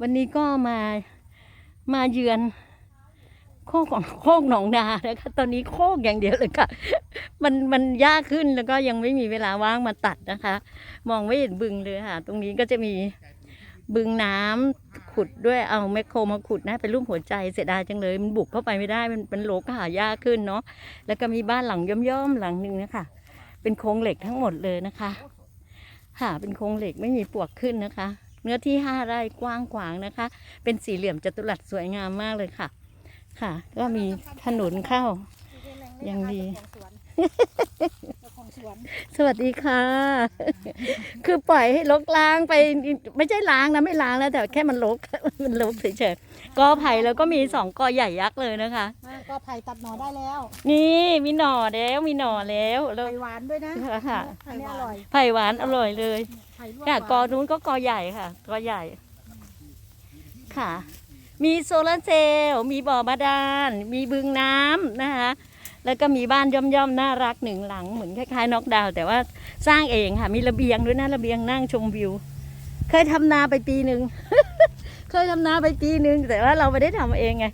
วันนี้ก็มามาเยือน โคกของโคกหนองนานะคะตอนนี้โคกอย่างเดียวเลยค่ะ มันมันยากขึ้นแล้วก็ยังไม่มีเวลาว่างมาตัดนะคะ มองไม่เห็นบึงเลยค่ะ ตรงนี้ก็จะมีบึงน้ำขุดด้วยเอาแมคโครมาขุดนะเป็นรูปหัวใจเสียดายจังเลย มันบุกเข้าไปไม่ได้ มันเป็นโลกหายากขึ้นเนาะแล้วก็มีบ้านหลังย่อมๆหลังหนึ่งนะคะเป็นโครงเหล็กทั้งหมดเลยนะคะ ค่ะเป็นโครงเหล็กไม่มีปลวกขึ้นนะคะ เนื้อที่ห้าไร่กว้างขวางนะคะ เป็นสี่เหลี่ยมจัตุรัสสวยงามมากเลยค่ะ ค่ะ ก็มีถนนเข้า ยังดีสวนสวัสดีค่ะ คือปล่อยให้ลกล้างไปไม่ใช่ล้างนะไม่ล้างแล้วแต่แค่มันลกมันลกเฉยๆกอไผ่แล้วก็มีสองกอใหญ่ยักษ์เลยนะคะ อ่าก็ไผ่ตัดหน่อได้แล้วนี่มีหน่อแล้วมีหน่อแล้วแล้ว ไผ่หวานด้วยนะค่ะ อันนี้อร่อยไผ่หวานอร่อยเลยไผ่ลวกค่ะหวานกอนู้นก็กอใหญ่ค่ะกอใหญ่ ค่ะ มีโซลาร์เซลล์มีบ่อบาดาลมีบึงน้ำนะคะ แล้วก็มีบ้านย่อมๆน่ารักหนึ่งหลังเหมือนคล้ายๆน็อกดาวน์แต่ว่าสร้างเองค่ะ มีระเบียงด้วยนะระเบียงนั่งชมวิว เคยทำนาไปปีหนึ่ง เคยทำนาไปปีหนึ่งแต่ว่าเราไม่ได้ทำเองไง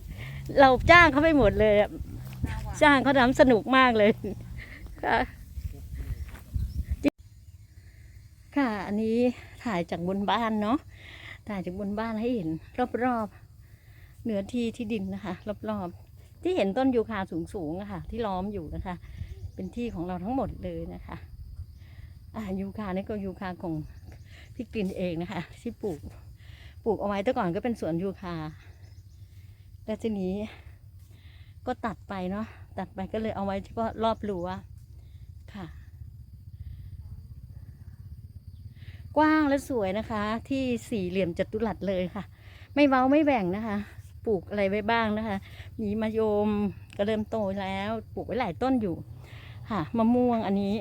เราจ้างเขาไปหมดเลยอะจ้างเขาทำสนุกมากเลยค่ะค่ะ อันนี้ถ่ายจากบนบ้านเนาะถ่ายจากบนบ้านให้เห็น รอบๆเนื้อที่ที่ดินนะคะ รอบๆ ที่เห็นต้นยูคาสูงๆอะค่ะ ที่ล้อมอยู่นะคะ เป็นที่ของเราทั้งหมดเลยนะคะอ่ายูคานี่ก็ยูคาของพี่กลินเองนะคะ ที่ปลูกปลูกเอาไว้แต่ก่อนก็เป็นสวนยูคา แล้วทีนี้ ก็ตัดไปเนาะตัดไปก็เลยเอาไว้เฉพาะรอบรั้วค่ะ กว้างและสวยนะคะ ที่สี่เหลี่ยมจัตุรัสเลยค่ะ ไม่เว้าไม่แบ่งนะคะ ปลูกอะไรไว้บ้างนะคะ มีมะยมก็เริ่มโตแล้วปลูกไว้หลายต้นอยู่ ค่ะมะม่วงอันนี้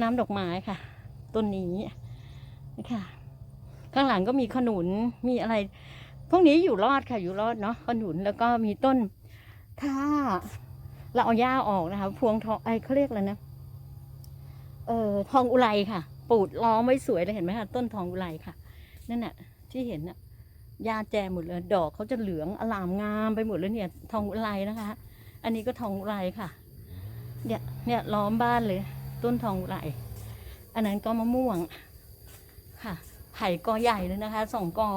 น้ำดอกไม้ค่ะ ต้นนี้นะคะข้างหลังก็มีขนุนมีอะไร พวกนี้อยู่รอดค่ะอยู่รอดเนาะขนุนแล้วก็มีต้น ถ้าเราเอาหญ้าออกนะคะ พวงทองไอเขาเรียกอะไรนะเอ่อทองอุไรค่ะ ปูดล้อมไว้สวยเลยเห็นไหมคะต้นทองอุไรค่ะ นั่นน่ะ ที่เห็นน่ะหญ้าแจหมดเลยดอกเขาจะเหลืองอลามงามไปหมดเลยเนี่ย ทองอุไรนะคะ อันนี้ก็ทองอุไรค่ะ เนี่ยเนี่ยล้อมบ้านเลย ต้นทองอุไรอันนั้นก็มะม่วงค่ะไผ่กอใหญ่เลยนะคะสองกอ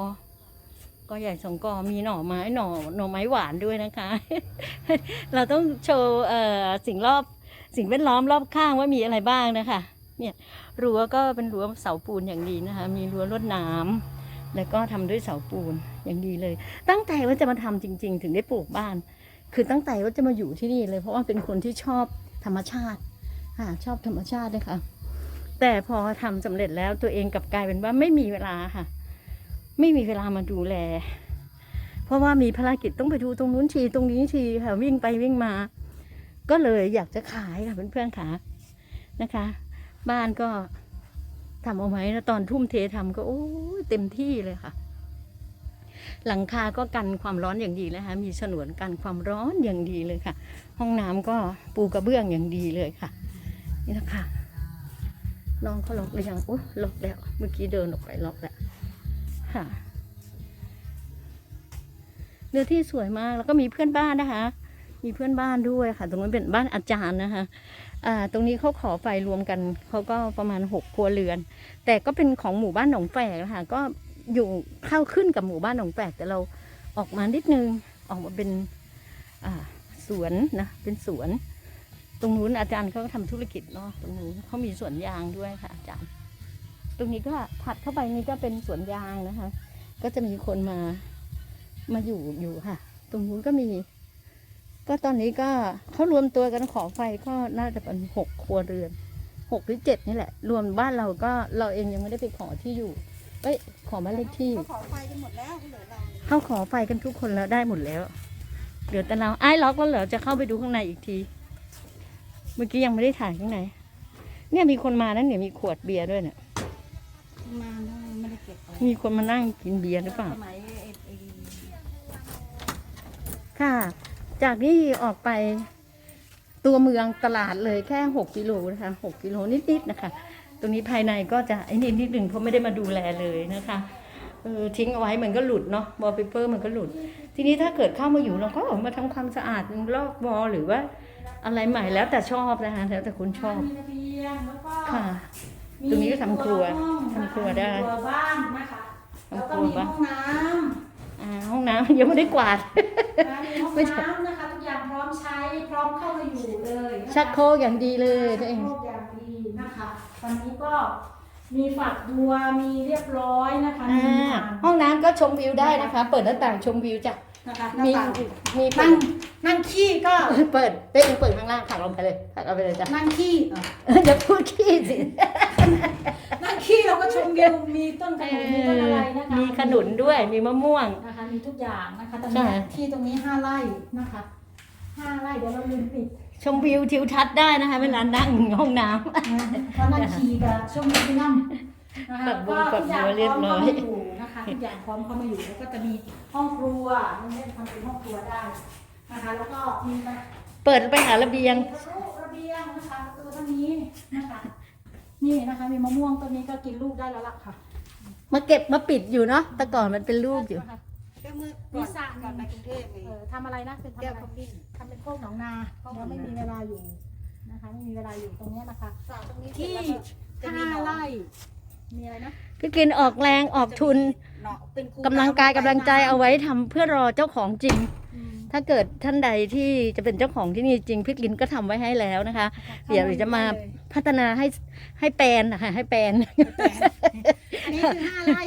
กอใหญ่สองกอมีหน่อไม้หน่อหน่อไม้หวานด้วยนะคะ เราต้องโชว์สิ่งรอบสิ่งแวดล้อมรอบข้างว่ามีอะไรบ้างนะคะ เนี่ยรั้วก็เป็นรั้วเสาปูนอย่างดีนะคะ มีรั้วรวดน้ำแล้วก็ทำด้วยเสาปูนอย่างดีเลย ตั้งใจว่าจะมาทำจริง ๆ ถึงได้ปลูกบ้าน คือตั้งใจว่าจะมาอยู่ที่นี่เลย เพราะว่าเป็นคนที่ชอบธรรมชาติค่ะชอบธรรมชาติเลยค่ะแต่พอทำสำเร็จแล้วตัวเองกลับกลายเป็นว่าไม่มีเวลาค่ะ ไม่มีเวลามาดูแล เพราะว่ามีภารกิจต้องไปดูตรงนู้นทีตรงนี้ทีค่ะวิ่งไปวิ่งมา ก็เลยอยากจะขายค่ะเพื่อนๆค่ะนะคะ บ้านก็ทำเอาไว้นะตอนทุ่มเททำก็โอ้เต็มที่เลยค่ะ หลังคาก็กันความร้อนอย่างดีเลยค่ะมีฉนวนกันความร้อนอย่างดีเลยค่ะ ห้องน้ำก็ปูกระเบื้องอย่างดีเลยค่ะ นี่นะคะน้องเขาล็อกหรือยังโอ้ล็อกแล้ว เมื่อกี้เดินออกไปล็อกแล้ว ค่ะ เนื้อที่สวยมากแล้วก็มีเพื่อนบ้านนะคะ มีเพื่อนบ้านด้วยค่ะ ตรงนั้นเป็นบ้านอาจารย์นะคะอ่าตรงนี้เขาขอไฟรวมกันเขาก็ประมาณหกครัวเรือน แต่ก็เป็นของหมู่บ้านหนองแฝกนะคะก็อยู่เข้าขึ้นกับหมู่บ้านหนองแฝกแต่เราออกมานิดนึงออกมาเป็นอ่าสวนนะเป็นสวน ตรงนู้นอาจารย์เขาก็ทำธุรกิจเนาะตรงนู้นเขามีสวนยางด้วยค่ะอาจารย์ ตรงนี้ก็ถัดเข้าไปนี่ก็เป็นสวนยางนะคะ ก็จะมีคนมามาอยู่อยู่ค่ะ ตรงนู้นก็มี ก็ตอนนี้ก็เขารวมตัวกันขอไฟก็น่าจะเป็นหกครัวเรือนหกหรือเจ็ดนี่แหละ รวมบ้านเราก็เราเองยังไม่ได้ไปขอที่อยู่เอ้ยขอบ้านเลขที่เขาขอไฟกันหมดแล้วเหลือเราเขาขอไฟกันทุกคนแล้วได้หมดแล้วเหลือแต่เราไอ้ายล็อกแล้วเหรอจะเข้าไปดูข้างในอีกที เมื่อกี้ยังไม่ได้ถ่ายข้างในเนี่ยมีคนมานั่นเนี่ยมีขวดเบียร์ด้วยเนี่ย มาแล้วไม่ได้เก็บไว้มีคนมานั่งกินเบียร์หรือเปล่า สมัยไอ้ไอ้ค่ะ จากนี้ออกไปตัวเมืองตลาดเลยแค่หกกิโลนะคะหกกิโลนิดๆนะคะ ตรงนี้ภายในก็จะไอ้นี่นิดหนึ่งเพราะไม่ได้มาดูแลเลยนะคะเออทิ้งเอาไว้มันก็หลุดเนาะวอลเปเปอร์มันก็หลุด ทีนี้ถ้าเกิดเข้ามาอยู่เราก็มาทำความสะอาดลอกวอลหรือว่าอะไรใหม่แล้วแต่ชอบนะคะแล้วแต่คุณชอบ มีระเบียงแล้วก็ค่ะมี ตรงนี้ก็ทำครัวห้องทำครัวได้ครัวบ้านนะคะแล้วก็ทำครัวมีบ้านห้องน้ำอ่าห้องน้ำยังไม่ได้กวาด นะมีห้องไม่ใช่น้ำนะคะทุกอย่างพร้อมใช้พร้อมเข้ามาอยู่เลยนะคะ ชักโครกอย่างดีเลยตัวเองชักโครกอย่างดีนะคะตอนนี้ก็มีฝักบัวมีเรียบร้อยนะคะอ่ามีอ่างห้องน้ำก็ชมวิวได้นะคะ เปิดหน้าต่างชมวิวจ้ะ นะคะหน้ามีต่างมีเปินั่งดนั่งขี้ก็เปิดเต้นเปิดข้างล่างผลักลงไปเลยผลักเอาไปเลยจ้ะนั่งขี้อะอย่าพูดขี้สิ นั่งขี้เราก็ชมวิวมีต้นขนุนมีต้นอะไรนะคะ มีขนุนด้วยมีมะม่วง นะคะมีทุกอย่างนะคะตอนใช่ นี้ที่ตรงนี้ห้าไร่นะคะห้าไร่เดี๋ยวเราลืมปิดชมวิวทิวทัศน์ได้นะคะเวลานั่งห้องน้ำนะเพราะนั่งขี่กับชมวิวที่นั่นนะคะ ปักบุญก็ทุกอย่างปักบัวเรียบร้อยพร้อมเข้ามาอยู่นะคะทุกอย่างพร้อมเข้ามาอยู่แล้วก็จะมีห้องครัวมันเล่นทำเป็นห้องครัวได้นะคะ แล้วก็มีมาเปิดไปหาระเบียงประตูระเบียงนะคะประตูทางนี้นะคะ นี่นะคะ มีมะม่วงต้นนี้ก็กินลูกได้แล้วล่ะค่ะมาเก็บมาปิดอยู่เนาะแต่ก่อนมันเป็นลูกอยู่นะคะก็เมื่อมีก่อนสระก่อนไปกรุงเทพไงเออทำอะไรนะเป็นทำแก้วอะไรขมิ้นทำเป็นโคกหนองนาแล้วไม่มีเวลาอยู่นะคะ ไม่มีเวลาอยู่ตรงเนี้ยนะคะสระตรงนี้ที่เสร็จแล้วก็จะมีห้าหนองไร่ มีอะไรนะก็กินออกแรงออกทุนหนองเป็นคูกำลังกายน้ำกำลังใจเอาไว้ทำเพื่อรอเจ้าของจริง อืมถ้าเกิดท่านใดที่จะเป็นเจ้าของที่นี่จริงพี่ลินก็ทำไว้ให้แล้วนะคะ เดี๋ยวจะมาพัฒนาให้ให้แปลนนะคะให้แปลน อันนี้คือห้าไร่